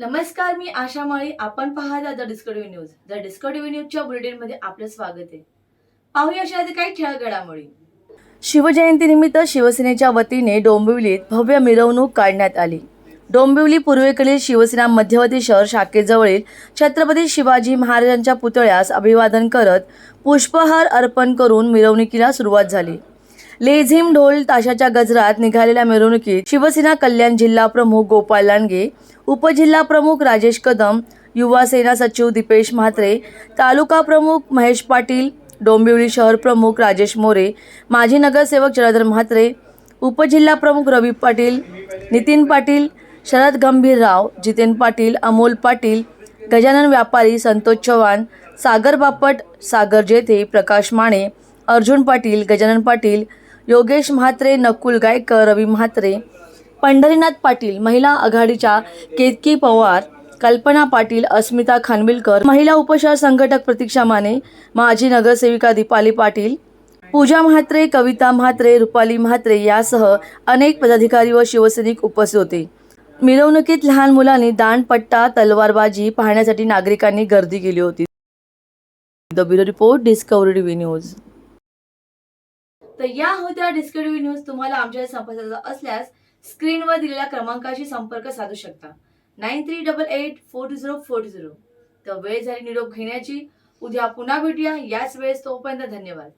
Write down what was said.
नमस्कार मी आशा माळी. आपण पाहत आहात the Discovery news. The Discovery न्यूजच्या बुलेटिनमध्ये आपलं स्वागत आहे. पाहूया अशा काही खेळ घडामोडी. शिवजयंतीनिमित्त शिवसेनेच्या वतीने डोंबिवलीत भव्य मिरवणूक काढण्यात आली. डोंबिवली पूर्वेकडील शिवसेना मध्यवर्ती शहर शाखेजवळील छत्रपती शिवाजी महाराजांच्या पुतळ्यास अभिवादन करत पुष्पहार अर्पण करून मिरवणुकीला सुरुवात झाली. लेझिम ढोल ताशाच्या गजरात निघालेल्या मिरवणुकीत शिवसेना कल्याण जिल्हा प्रमुख गोपाळ लांडगे उपजिल्हा प्रमुख राजेश कदम युवा सेना सचिव दीपेश म्हात्रे तालुका प्रमुख महेश पाटील डोंबिवली शहर प्रमुख राजेश मोरे माजी नगरसेवक चरधर म्हात्रे उपजिल्हा प्रमुख रवी पाटील नितीन पाटील शरद गंभीरराव जितेन पाटील अमोल पाटील गजानन व्यापारी संतोष चव्हाण सागर बापट सागर जेथे प्रकाश माने अर्जुन पाटील गजानन पाटील योगेश म्हात्रे नकुल गायकर रवी म्हात्रे पंढरीनाथ पाटील महिला आघाडीच्या केतकी पवार कल्पना पाटील अस्मिता खानविलकर महिला उपशहर संघटक प्रतीक्षा माने माजी नगरसेविका दीपाली पाटील पूजा म्हात्रे कविता म्हात्रे रुपाली म्हात्रे यासह अनेक पदाधिकारी व शिवसैनिक उपस्थित होते. मिरवणुकीत लहान मुलांनी दांडपट्टा तलवारबाजी पाहण्यासाठी नागरिकांनी गर्दी केली होती. The bureau report Discovery TV news. तर या होत्या डिस्कवरी न्यूज तुम्हाला आमच्या संपर्काचा असल्यास स्क्रीनवर दिलेल्या क्रमांकाशी संपर्क साधू शकता. Nine three double eight four two zero four two zero तर वेळ झाली निरोप घेण्याची. उद्या पुन्हा भेटूया. याच वेळेस तोपर्यंत धन्यवाद.